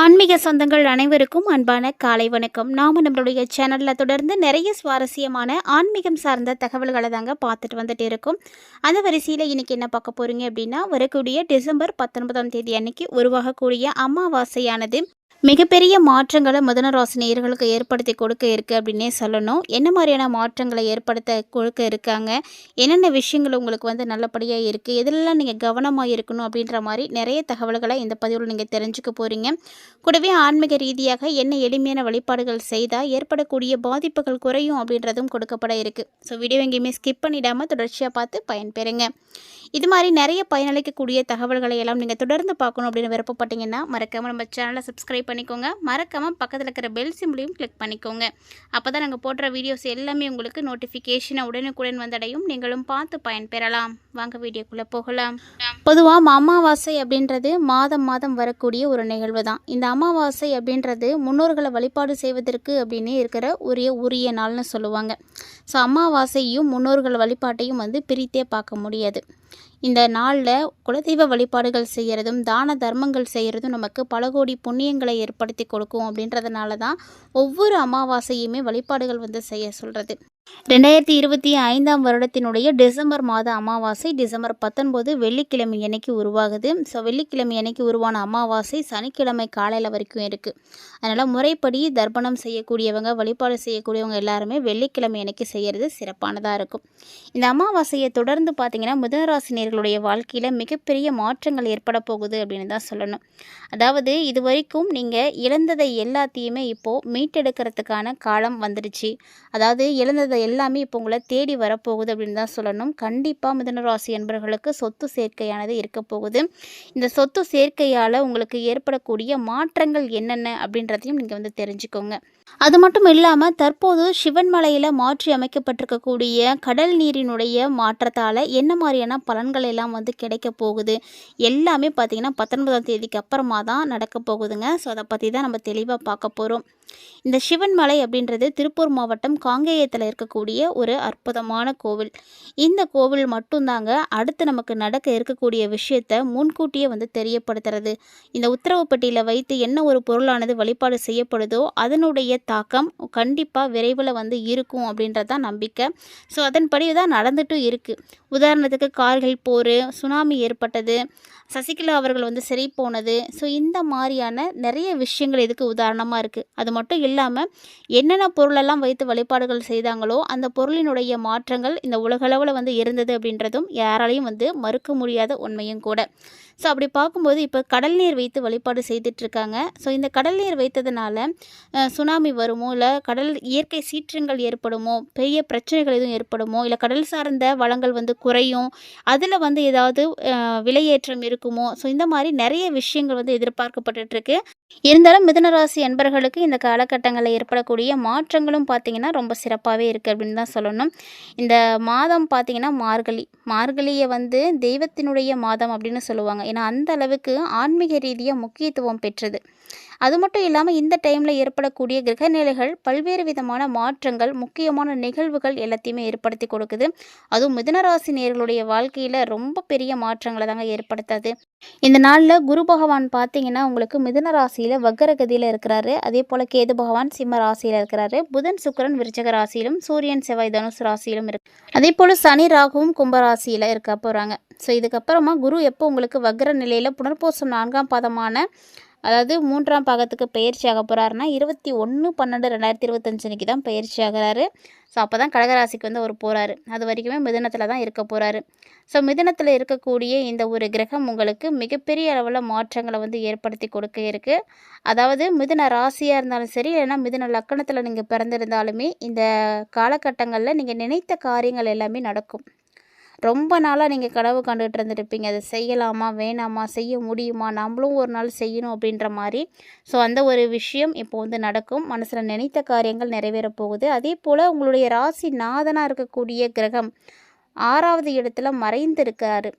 ஆன்மீக சொந்தங்கள் அனைவருக்கும் அன்பான காலை வணக்கம். நாம் நம்மளுடைய சேனலில் தொடர்ந்து நிறைய சுவாரஸ்யமான ஆன்மீகம் சார்ந்த தகவல்களை தாங்க பார்த்துட்டு வந்துட்டு இருக்கோம். அந்த வரிசையில் இன்றைக்கி என்ன பார்க்க போகிறீங்க அப்படின்னா வரக்கூடிய டிசம்பர் பத்தொன்பதாம் தேதி அன்னைக்கு உருவாகக்கூடிய அமாவாசையானது. மிகப்பெரிய மாற்றங்களை மிதுன ஏற்படுத்தி கொடுக்க இருக்குது அப்படின்னே சொல்லணும். என்ன மாதிரியான மாற்றங்களை ஏற்படுத்த கொடுக்க இருக்காங்க? என்னென்ன விஷயங்கள் உங்களுக்கு வந்து நல்லபடியாக இருக்குது எதிலெல்லாம் நீங்கள் கவனமாக இருக்கணும் அப்படின்ற மாதிரி நிறைய தகவல்களை இந்த பதிவில் நீங்கள் தெரிஞ்சுக்க போகிறீங்க கூடவே ஆன்மீக ரீதியாக என்ன எளிமையான வழிபாடுகள் செய்தால் ஏற்படக்கூடிய பாதிப்புகள் குறையும் அப்படின்றதும் கொடுக்கப்பட இருக்குது ஸோ வீடியோ எங்கேயுமே ஸ்கிப் பண்ணிடாமல் தொடர்ச்சியாக பார்த்து பயன்பெறுங்க. இது மாதிரி நிறைய பயனளிக்கக்கூடிய தகவல்களை எல்லாம் நீங்கள் தொடர்ந்து பார்க்கணும் அப்படின்னு விருப்பப்பட்டீங்கன்னா மறக்காமல் நம்ம சேனலை சப்ஸ்கிரைப் பண்ணிக்கோங்க. மறக்காமல் பக்கத்தில் இருக்கிற பெல் சிம்பிளையும் கிளிக் பண்ணிக்கோங்க. அப்போ தான் நாங்கள் போடுற வீடியோஸ் எல்லாமே உங்களுக்கு நோட்டிஃபிகேஷனை உடனுக்குடன் வந்தடையும். நீங்களும் பார்த்து பயன்பெறலாம். வாங்க வீடியோக்குள்ளே போகலாம். பொதுவாக அமாவாசை அப்படின்றது மாதம் மாதம் வரக்கூடிய ஒரு நிகழ்வு தான் இந்த அமாவாசை அப்படின்றது முன்னோர்களை வழிபாடு செய்வதற்கு அப்படின்னு இருக்கிற உரிய உரிய நாள்னு சொல்லுவாங்க. ஸோ அமாவாசையும் முன்னோர்கள் வழிபாட்டையும் வந்து பிரித்தே பார்க்க முடியாது. இந்த நாளில் குலதெய்வ வழிபாடுகள் செய்கிறதும் தான தர்மங்கள் செய்கிறதும் நமக்கு பல கோடி புண்ணியங்களை ஏற்படுத்தி கொடுக்கும் அப்படின்றதுனால தான் ஒவ்வொரு அமாவாசையுமே வழிபாடுகள் வந்து செய்ய சொல்கிறது ரெண்டாயிரத்தி இருபத்தி ஐந்தாம் வருடத்தினுடைய டிசம்பர் மாத அமாவாசை டிசம்பர் பத்தொன்பது வெள்ளிக்கிழமை அன்னைக்கு உருவாகுது. ஸோ வெள்ளிக்கிழமை அன்னைக்கு உருவான அமாவாசை சனிக்கிழமை காலையில் வரைக்கும் இருக்குது அதனால் முறைப்படி தர்ப்பணம் செய்யக்கூடியவங்க வழிபாடு செய்யக்கூடியவங்க எல்லாருமே வெள்ளிக்கிழமை அன்னைக்கு செய்கிறது சிறப்பானதாக இருக்கும். இந்த அமாவாசையை தொடர்ந்து பார்த்திங்கன்னா மிதனராசினியர்களுடைய வாழ்க்கையில் மிகப்பெரிய மாற்றங்கள் ஏற்பட போகுது அப்படின்னு தான் சொல்லணும். அதாவது இது வரைக்கும் நீங்கள் இழந்ததை எல்லாத்தையுமே இப்போது மீட்டெடுக்கிறதுக்கான காலம் வந்துடுச்சு அதாவது இழந்தது எல்லாமே இப்போ உங்களை தேடி வரப்போகுது அப்படின்னு தான் சொல்லணும். கண்டிப்பாக மிதனராசி என்பர்களுக்கு சொத்து சேர்க்கையானது இருக்க போகுது. இந்த சொத்து சேர்க்கையால் உங்களுக்கு ஏற்படக்கூடிய மாற்றங்கள் என்னென்ன அப்படின்றதையும் நீங்கள் வந்து தெரிஞ்சுக்கோங்க. அது மட்டும் இல்லாமல் தற்போது சிவன்மலையில் மாற்றி அமைக்கப்பட்டிருக்கக்கூடிய கடல் நீரினுடைய மாற்றத்தால் என்ன மாதிரியான பலன்கள் எல்லாம் வந்து கிடைக்க போகுது? எல்லாமே பார்த்திங்கன்னா பத்தொன்பதாம் தேதிக்கு அப்புறமா தான் நடக்க போகுதுங்க. ஸோ அதை பற்றி தான் நம்ம தெளிவாக பார்க்க போகிறோம் இந்த சிவன்மலை அப்படின்றது திருப்பூர் மாவட்டம் காங்கேயத்தில் இருக்கக்கூடிய ஒரு அற்புதமான கோவில். இந்த கோவில் மட்டும்தாங்க அடுத்து நமக்கு நடக்க இருக்கக்கூடிய விஷயத்தை முன்கூட்டியே வந்து தெரியப்படுத்துறது. இந்த உத்தரவுப்பட்டியில் வைத்து என்ன ஒரு பொருளானது வழிபாடு செய்யப்படுதோ அதனுடைய தாக்கம் கண்டிப்பாக விரைவில் வந்து இருக்கும் அப்படின்றது தான் நம்பிக்கை. ஸோ அதன்படி தான் நடந்துட்டும் இருக்குது உதாரணத்துக்கு கார்கள் போர் சுனாமி ஏற்பட்டது சசிகலா அவர்கள் வந்து சிறை போனது. ஸோ இந்த மாதிரியான நிறைய விஷயங்கள் இதுக்கு உதாரணமாக இருக்குது அது மட்டும் இல்லாமல் என்னென்ன பொருளெல்லாம் வைத்து வழிபாடுகள் செய்தாங்களோ அந்த பொருளினுடைய மாற்றங்கள் இந்த உலகளவில் வந்து இருந்தது அப்படின்றதும் யாராலையும் வந்து மறுக்க முடியாத உண்மையும் கூட. ஸோ அப்படி பார்க்கும்போது இப்போ கடல் நீர் வைத்து வழிபாடு செய்துட்ருக்காங்க. ஸோ இந்த கடல் நீர் வைத்ததுனால சுனாமி வருமோ இல்லை கடல் இயற்கை சீற்றங்கள் ஏற்படுமோ பெரிய பிரச்சனைகள் எதுவும் ஏற்படுமோ இல்லை கடல் சார்ந்த வளங்கள் வந்து குறையும் அதில் வந்து ஏதாவது விலையேற்றம் இருக்குமோ ஸோ இந்த மாதிரி நிறைய விஷயங்கள் வந்து எதிர்பார்க்கப்பட்டுட்ருக்கு. இருந்தாலும் மிதுனராசி என்பர்களுக்கு இந்த காலகட்டங்களில் ஏற்படக்கூடிய மாற்றங்களும் பார்த்திங்கன்னா ரொம்ப சிறப்பாகவே இருக்குது அப்படின்னு தான் சொல்லணும். இந்த மாதம் பார்த்திங்கன்னா மார்கழி. மார்கழியை வந்து தெய்வத்தினுடைய மாதம் அப்படின்னு சொல்லுவாங்க. ஏன்னா அந்த அளவுக்கு ஆன்மீக ரீதியாக முக்கியத்துவம் பெற்றது. அது மட்டும் இல்லாமல் இந்த டைமில் ஏற்படக்கூடிய கிரகநிலைகள் பல்வேறு விதமான மாற்றங்கள் முக்கியமான நிகழ்வுகள் எல்லாத்தையுமே ஏற்படுத்தி கொடுக்குது. அதுவும் மிதனராசி நேர்களுடைய வாழ்க்கையில் ரொம்ப பெரிய மாற்றங்களை தாங்க ஏற்படுத்தாது. இந்த நாளில் குரு பகவான் பார்த்தீங்கன்னா உங்களுக்கு மிதுன ராசியில் வக்கரகதியில் இருக்கிறாரு. அதே போல் கேது பகவான் சிம்ம ராசியில் இருக்கிறாரு. புதன் சுக்கரன் விருச்சக ராசியிலும் சூரியன் செவ்வாய் தனுசு ராசியிலும் இருக்கு அதே போல் சனி ராகுவும் கும்ப ராசியில் இருக்க போகிறாங்க ஸோ இதுக்கப்புறமா குரு எப்போ உங்களுக்கு வக்கர நிலையில் புனர்பூசம் நான்காம் பாதமான அதாவது மூன்றாம் பாகத்துக்கு பயிற்சி ஆக போகிறாருன்னா இருபத்தி ஒன்று பன்னெண்டு ரெண்டாயிரத்தி இருபத்தஞ்சு அன்றைக்கி தான் பயிற்சி ஆகிறாரு. ஸோ அப்போ தான் கடகராசிக்கு வந்து அவர் போகிறாரு அது வரைக்குமே மிதனத்தில் தான் இருக்க போகிறாரு ஸோ மிதனத்தில் இருக்கக்கூடிய இந்த ஒரு கிரகம் உங்களுக்கு மிகப்பெரிய அளவில் மாற்றங்களை வந்து ஏற்படுத்தி கொடுக்க இருக்குது அதாவது மிதன ராசியாக இருந்தாலும் சரி இல்லைன்னா மிதன லக்கணத்தில் நீங்கள் பிறந்திருந்தாலுமே இந்த காலகட்டங்களில் நீங்கள் நினைத்த காரியங்கள் எல்லாமே நடக்கும். ரொம்ப நாளாக நீங்கள் கனவு கண்டுகிட்டு இருந்துருப்பீங்க. அதை செய்யலாமா வேணாமா செய்ய முடியுமா? நம்மளும் ஒரு நாள் செய்யணும் அப்படின்ற மாதிரி. ஸோ அந்த ஒரு விஷயம் இப்போ வந்து நடக்கும். மனசில் நினைத்த காரியங்கள் நிறைவேற போகுது. அதே போல் உங்களுடைய ராசி நாதனாக இருக்கக்கூடிய கிரகம் ஆறாவது இடத்துல மறைந்திருக்காரு.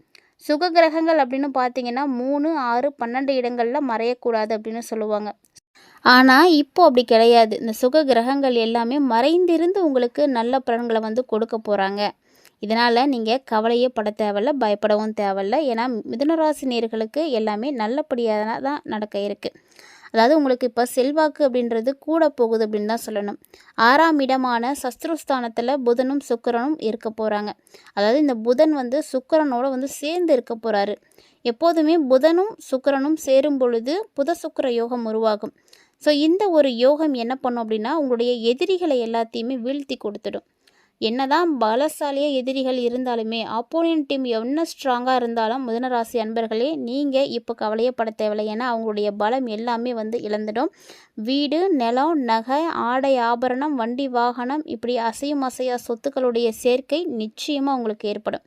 சுக கிரகங்கள் அப்படின்னு பார்த்தீங்கன்னா மூணு ஆறு பன்னெண்டு இடங்களில் மறையக்கூடாது அப்படின்னு சொல்லுவாங்க. ஆனால் இப்போ அப்படி கிடையாது. இந்த சுக கிரகங்கள் எல்லாமே மறைந்திருந்து உங்களுக்கு நல்ல பலன்களை வந்து கொடுக்க போகிறாங்க இதனால் நீங்கள் கவலையே பட தேவையில்ல பயப்படவும் தேவையில்ல. ஏன்னா மிதுனராசி நேர்களுக்கு எல்லாமே நல்லபடியாக தான் நடக்க இருக்குது அதாவது உங்களுக்கு இப்போ செல்வாக்கு அப்படின்றது கூட போகுது அப்படின்னு தான் சொல்லணும். ஆறாம் இடமான சஸ்திரஸ்தானத்தில் புதனும் சுக்கிரனும் இருக்க போகிறாங்க அதாவது இந்த புதன் வந்து சுக்கிரனோட வந்து சேர்ந்து இருக்க போகிறாரு எப்போதுமே புதனும் சுக்கிரனும் சேரும் பொழுது புத சுக்கர யோகம் உருவாகும். ஸோ இந்த ஒரு யோகம் என்ன பண்ணும் அப்படின்னா உங்களுடைய எதிரிகளை எல்லாத்தையுமே வீழ்த்தி கொடுத்துடும். என்னதான் பலசாலிய எதிரிகள் இருந்தாலுமே ஆப்போனன்ட் டீம் என்ன ஸ்ட்ராங்காக இருந்தாலும் மிதனராசி அன்பர்களே நீங்கள் இப்போ கவலையப்பட தேவையில்லை. ஏன்னா அவங்களுடைய பலம் எல்லாமே வந்து இழந்துடும். வீடு நிலம் நகை ஆடை ஆபரணம் வண்டி வாகனம் இப்படி அசையும் அசையா சொத்துக்களுடைய சேர்க்கை நிச்சயமாக உங்களுக்கு ஏற்படும்.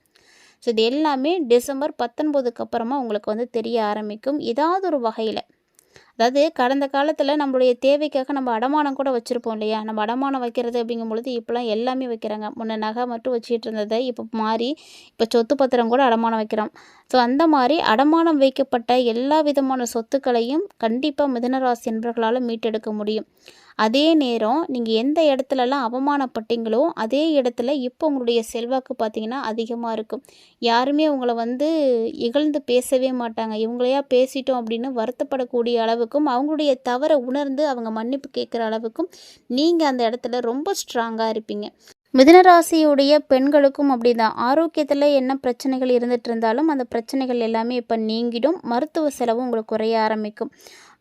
ஸோ இது எல்லாமே டிசம்பர் பத்தொன்பதுக்கு அப்புறமா உங்களுக்கு வந்து தெரிய ஆரம்பிக்கும். ஏதாவது ஒரு வகையில். அதாவது கடந்த காலத்தில் நம்மளுடைய தேவைக்காக நம்ம அடமானம் கூட வச்சுருப்போம் இல்லையா? நம்ம அடமானம் வைக்கிறது அப்படிங்கும் பொழுது இப்போலாம் எல்லாமே வைக்கிறாங்க. முன்ன நகை மட்டும் வச்சுட்டு இருந்ததை இப்போ மாறி இப்போ சொத்து பத்திரம் கூட அடமானம் வைக்கிறோம். ஸோ அந்த மாதிரி அடமானம் வைக்கப்பட்ட எல்லா விதமான சொத்துக்களையும் கண்டிப்பாக மிதனராசி என்பவர்களால் மீட்டெடுக்க முடியும். அதே நேரம் நீங்கள் எந்த இடத்துலலாம் அவமானப்பட்டீங்களோ அதே இடத்துல இப்போ உங்களுடைய செல்வாக்கு பார்த்தீங்கன்னா அதிகமாக இருக்கும். யாருமே உங்களை வந்து இகழ்ந்து பேசவே மாட்டாங்க. இவங்களையா பேசிட்டோம் அப்படின்னு வருத்தப்படக்கூடிய அளவுக்கும் அவங்களுடைய தவறை உணர்ந்து அவங்க மன்னிப்பு கேட்குற அளவுக்கும் நீங்கள் அந்த இடத்துல ரொம்ப ஸ்ட்ராங்காக இருப்பீங்க. மிதுனராசியுடைய பெண்களுக்கும் அப்படிதான். ஆரோக்கியத்தில் என்ன பிரச்சனைகள் இருந்துகிட்டு இருந்தாலும் அந்த பிரச்சனைகள் எல்லாமே இப்போ நீங்கிடும். மருத்துவ செலவும் உங்களுக்கு குறைய ஆரம்பிக்கும்.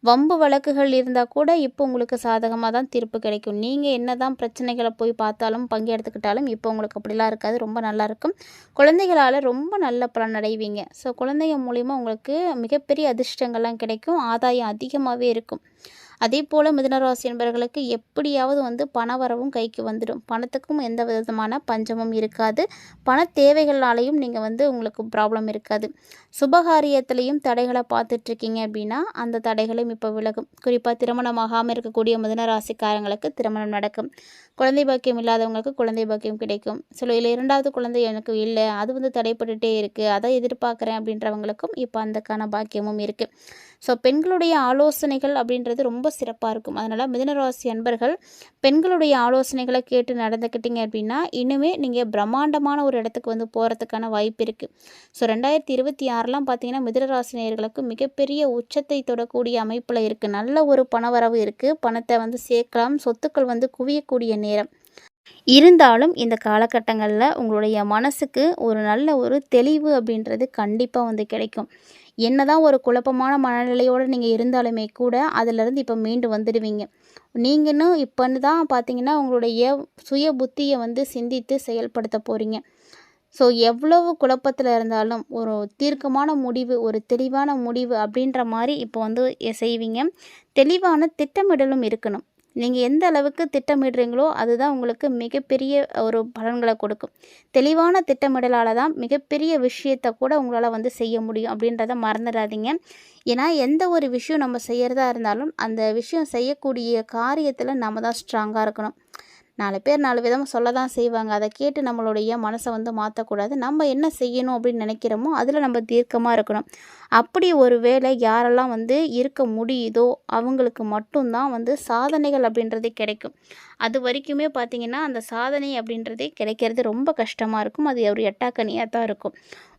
வம்பு வழக்குகள் இருந்தால் கூட இப்போ உங்களுக்கு சாதகமாக தான் தீர்ப்பு கிடைக்கும். நீங்கள் என்ன தான் பிரச்சனைகளை போய் பார்த்தாலும் பங்கெடுத்துக்கிட்டாலும் இப்போ உங்களுக்கு அப்படிலாம் இருக்காது. ரொம்ப நல்லாயிருக்கும் குழந்தைகளால் ரொம்ப நல்ல பலன் அடைவீங்க. ஸோ குழந்தைங்க மூலிமா உங்களுக்கு மிகப்பெரிய அதிர்ஷ்டங்கள்லாம் கிடைக்கும். ஆதாயம் அதிகமாகவே இருக்கும். அதே போல் மிதனராசி என்பவர்களுக்கு எப்படியாவது வந்து பண வரவும் கைக்கு வந்துடும். பணத்துக்கும் எந்த விதமான பஞ்சமும் இருக்காது. பண தேவைகளாலையும் நீங்கள் வந்து உங்களுக்கு ப்ராப்ளம் இருக்காது. சுபகாரியத்திலையும் தடைகளை பார்த்துட்ருக்கீங்க அப்படின்னா அந்த தடைகளும் இப்போ விலகும். குறிப்பாக திருமணமாகாமல் இருக்கக்கூடிய மிதனராசிக்காரங்களுக்கு திருமணம் நடக்கும். குழந்தை பாக்கியம் இல்லாதவங்களுக்கு குழந்தை பாக்கியம் கிடைக்கும். சில இல்லை இரண்டாவது குழந்தை எனக்கு இல்லை அது வந்து தடைப்பட்டுட்டே இருக்குது அதை எதிர்பார்க்குறேன் அப்படின்றவங்களுக்கும் இப்போ அந்தக்கான பாக்கியமும் இருக்குது ஸோ பெண்களுடைய ஆலோசனைகள் அப்படின்றது ரொம்ப ரொம்ப சிறப்பாக இருக்கும். அதனால் மிதனராசி அன்பர்கள் பெண்களுடைய ஆலோசனைகளை கேட்டு நடந்துக்கிட்டீங்க அப்படின்னா இன்னுமே நீங்கள் பிரம்மாண்டமான ஒரு இடத்துக்கு வந்து போகிறதுக்கான வாய்ப்பு இருக்குது ஸோ ரெண்டாயிரத்தி இருபத்தி ஆறுலாம் பார்த்தீங்கன்னா மிதனராசினியர்களுக்கு மிகப்பெரிய உச்சத்தை தொடக்கூடிய அமைப்பில் இருக்குது நல்ல ஒரு பணவரவு இருக்குது பணத்தை வந்து சேர்க்கலாம். சொத்துக்கள் வந்து குவியக்கூடிய நேரம். இருந்தாலும் இந்த காலகட்டங்களில் உங்களுடைய மனசுக்கு ஒரு நல்ல ஒரு தெளிவு அப்படின்றது கண்டிப்பாக வந்து கிடைக்கும். என்னதான் ஒரு குழப்பமான மனநிலையோடு நீங்கள் இருந்தாலுமே கூட அதிலிருந்து இப்போ மீண்டு வந்துடுவீங்க. நீங்களும் இப்போன்னு தான் பார்த்தீங்கன்னா உங்களுடைய சுய புத்தியை வந்து சிந்தித்து செயல்படுத்த போகிறீங்க ஸோ எவ்வளவு குழப்பத்தில் இருந்தாலும் ஒரு தீர்க்கமான முடிவு ஒரு தெளிவான முடிவு அப்படின்ற மாதிரி இப்போ வந்து செய்வீங்க. தெளிவான திட்டமிடலும் இருக்கணும். நீங்கள் எந்த அளவுக்கு திட்டமிடுறீங்களோ அதுதான் உங்களுக்கு மிகப்பெரிய ஒரு பலன்களை கொடுக்கும். தெளிவான திட்டமிடலால் தான் மிகப்பெரிய விஷயத்தை கூட உங்களால் வந்து செய்ய முடியும் அப்படின்றத மறந்துடாதீங்க. ஏன்னா எந்த ஒரு விஷயம் நம்ம செய்கிறதா இருந்தாலும் அந்த விஷயம் செய்யக்கூடிய காரியத்தில் நம்ம தான் ஸ்ட்ராங்காக இருக்கணும். நாலு பேர் நாலு விதமாக சொல்ல தான் செய்வாங்க. அதை கேட்டு நம்மளுடைய மனசை வந்து மாற்றக்கூடாது நம்ம என்ன செய்யணும் அப்படின்னு நினைக்கிறோமோ அதில் நம்ம தீர்க்கமாக இருக்கணும். அப்படி ஒரு வேலை யாரெல்லாம் வந்து இருக்க முடியுதோ அவங்களுக்கு மட்டும்தான் வந்து சாதனைகள் அப்படின்றதே கிடைக்கும். அது வரைக்குமே பார்த்திங்கன்னா அந்த சாதனை அப்படின்றதே கிடைக்கிறது ரொம்ப கஷ்டமாக இருக்கும். அது ஒரு எட்டாக்கனியாக தான் இருக்கும்.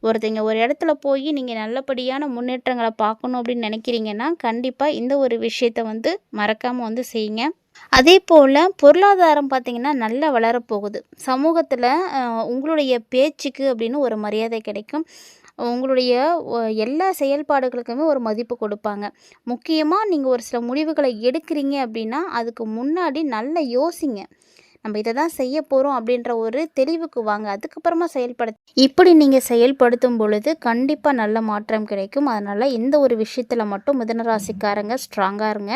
ஒருத்தங்க ஒரு இடத்துல போய் நீங்கள் நல்லபடியான முன்னேற்றங்களை பார்க்கணும் அப்படின்னு நினைக்கிறீங்கன்னா கண்டிப்பாக இந்த ஒரு விஷயத்தை வந்து மறக்காமல் வந்து செய்யுங்க. அதே போல் பொருளாதாரம் பார்த்திங்கன்னா நல்லா வளரப்போகுது. சமூகத்தில் உங்களுடைய பேச்சுக்கு அப்படின்னு ஒரு மரியாதை கிடைக்கும். உங்களுடைய எல்லா செயல்பாடுகளுக்குமே ஒரு மதிப்பு கொடுப்பாங்க. முக்கியமாக நீங்கள் ஒரு சில முடிவுகளை எடுக்கிறீங்க அப்படின்னா அதுக்கு முன்னாடி நல்லா யோசிங்க. நம்ம இதை தான் செய்ய போகிறோம் அப்படின்ற ஒரு தெளிவுக்கு வாங்க அதுக்கப்புறமா செயல்படு இப்படி நீங்கள் செயல்படுத்தும் பொழுது கண்டிப்பாக நல்ல மாற்றம் கிடைக்கும். அதனால் இந்த ஒரு விஷயத்தில் மட்டும் மிதனராசிக்காரங்க ஸ்ட்ராங்காக இருங்க.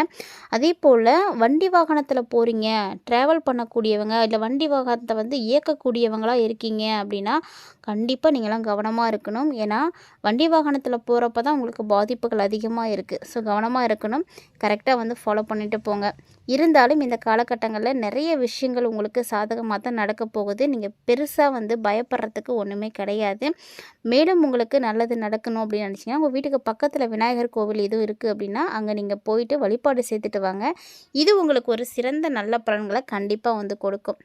அதே போல் வண்டி வாகனத்தில் போகிறீங்க ட்ராவல் பண்ணக்கூடியவங்க இல்லை வண்டி வாகனத்தை வந்து இயக்கக்கூடியவங்களாக இருக்கீங்க அப்படின்னா கண்டிப்பாக நீங்களாம் கவனமாக இருக்கணும். ஏன்னா வண்டி வாகனத்தில் போகிறப்ப தான் உங்களுக்கு பாதிப்புகள் அதிகமாக இருக்குது ஸோ கவனமாக இருக்கணும். கரெக்டாக வந்து ஃபாலோ பண்ணிட்டு போங்க. இருந்தாலும் இந்த காலகட்டங்களில் நிறைய விஷயங்கள் உங்களுக்கு சாதகமாக தான் நடக்க போகுது. நீங்கள் பெருசாக வந்து பயப்படுறதுக்கு ஒன்றுமே கிடையாது. மேலும் உங்களுக்கு நல்லது நடக்கணும் அப்படின்னு நினச்சிங்கன்னா உங்கள் வீட்டுக்கு பக்கத்தில் விநாயகர் கோவில் எதுவும் இருக்குது அப்படின்னா அங்கே நீங்கள் போயிட்டு வழிபாடு செய்துட்டு வாங்க. இது உங்களுக்கு ஒரு சிறந்த நல்ல பலன்களை கண்டிப்பாக வந்து கொடுக்கும்.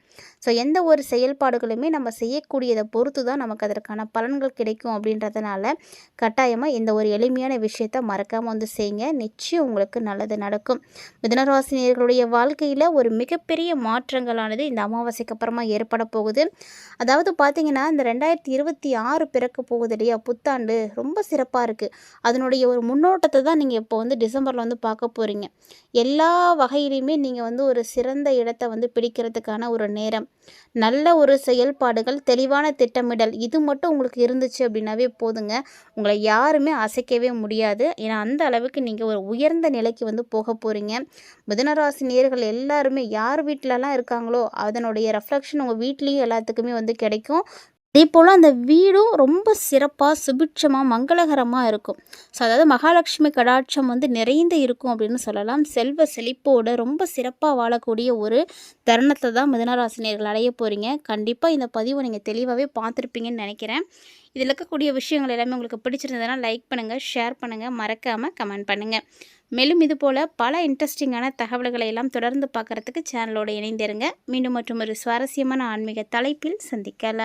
ஸோ எந்த ஒரு செயல்பாடுகளுமே நம்ம செய்யக்கூடியதை பொறுத்து தான் நமக்கு அதற்கான பலன்கள் கிடைக்கும் அப்படின்றதுனால கட்டாயமாக இந்த ஒரு எளிமையான விஷயத்தை மறக்காமல் வந்து செய்யுங்க. நிச்சயம் உங்களுக்கு நல்லது நடக்கும். மிதனராசினியர்களுடைய வாழ்க்கையில் ஒரு மிகப்பெரிய மாற்றங்களானது இந்த அமாவாசைக்கு அப்புறமா ஏற்பட போகுது. அதாவது பார்த்தீங்கன்னா இந்த ரெண்டாயிரத்தி இருபத்தி ஆறு பிறக்க போகுது இல்லையா? புத்தாண்டு ரொம்ப சிறப்பாக இருக்குது அதனுடைய ஒரு முன்னோட்டத்தை தான் நீங்கள் இப்போ வந்து டிசம்பரில் வந்து பார்க்க போகிறீங்க எல்லா வகையிலையுமே நீங்கள் வந்து ஒரு சிறந்த இடத்தை வந்து பிடிக்கிறதுக்கான ஒரு நேரம். நல்ல ஒரு செயல்பாடுகள் தெளிவான திட்டமிடல் இது மட்டும் உங்களுக்கு இருந்துச்சு அப்படின்னாவே போதுங்க. உங்களை யாருமே அசைக்கவே முடியாது. ஏன்னா அந்த அளவுக்கு நீங்கள் ஒரு உயர்ந்த நிலைக்கு வந்து போக போகிறீங்க மிதனராசி நேர்கள் எல்லாருமே யார் வீட்டிலலாம் இருக்காங்களோ அதனுடைய ரெஃப்ளெக்ஷன் உங்கள் வீட்லேயும் எல்லாத்துக்குமே வந்து கிடைக்கும். அதே போல் அந்த வீடும் ரொம்ப சிறப்பாக சுபிட்சமாக மங்களகரமாக இருக்கும். ஸோ அதாவது மகாலட்சுமி கடாட்சம் வந்து நிறைந்து இருக்கும் அப்படின்னு சொல்லலாம். செல்வ செழிப்போடு ரொம்ப சிறப்பாக வாழக்கூடிய ஒரு தருணத்தை தான் மிதனராசினியர்கள் அடைய போகிறீங்க கண்டிப்பாக இந்த பதிவை நீங்கள் தெளிவாகவே பார்த்துருப்பீங்கன்னு நினைக்கிறேன். இதில் இருக்கக்கூடிய விஷயங்கள் எல்லாமே உங்களுக்கு பிடிச்சிருந்ததுன்னா லைக் பண்ணுங்கள் ஷேர் பண்ணுங்கள் மறக்காமல் கமெண்ட் பண்ணுங்கள் மேலும் இது போல் பல இன்ட்ரெஸ்டிங்கான தகவல்களை எல்லாம் தொடர்ந்து பார்க்குறதுக்கு சேனலோடு இணைந்திருங்க. மீண்டும் மற்றும் ஒரு சுவாரஸ்யமான ஆன்மீக தலைப்பில் சந்திக்கலாம்.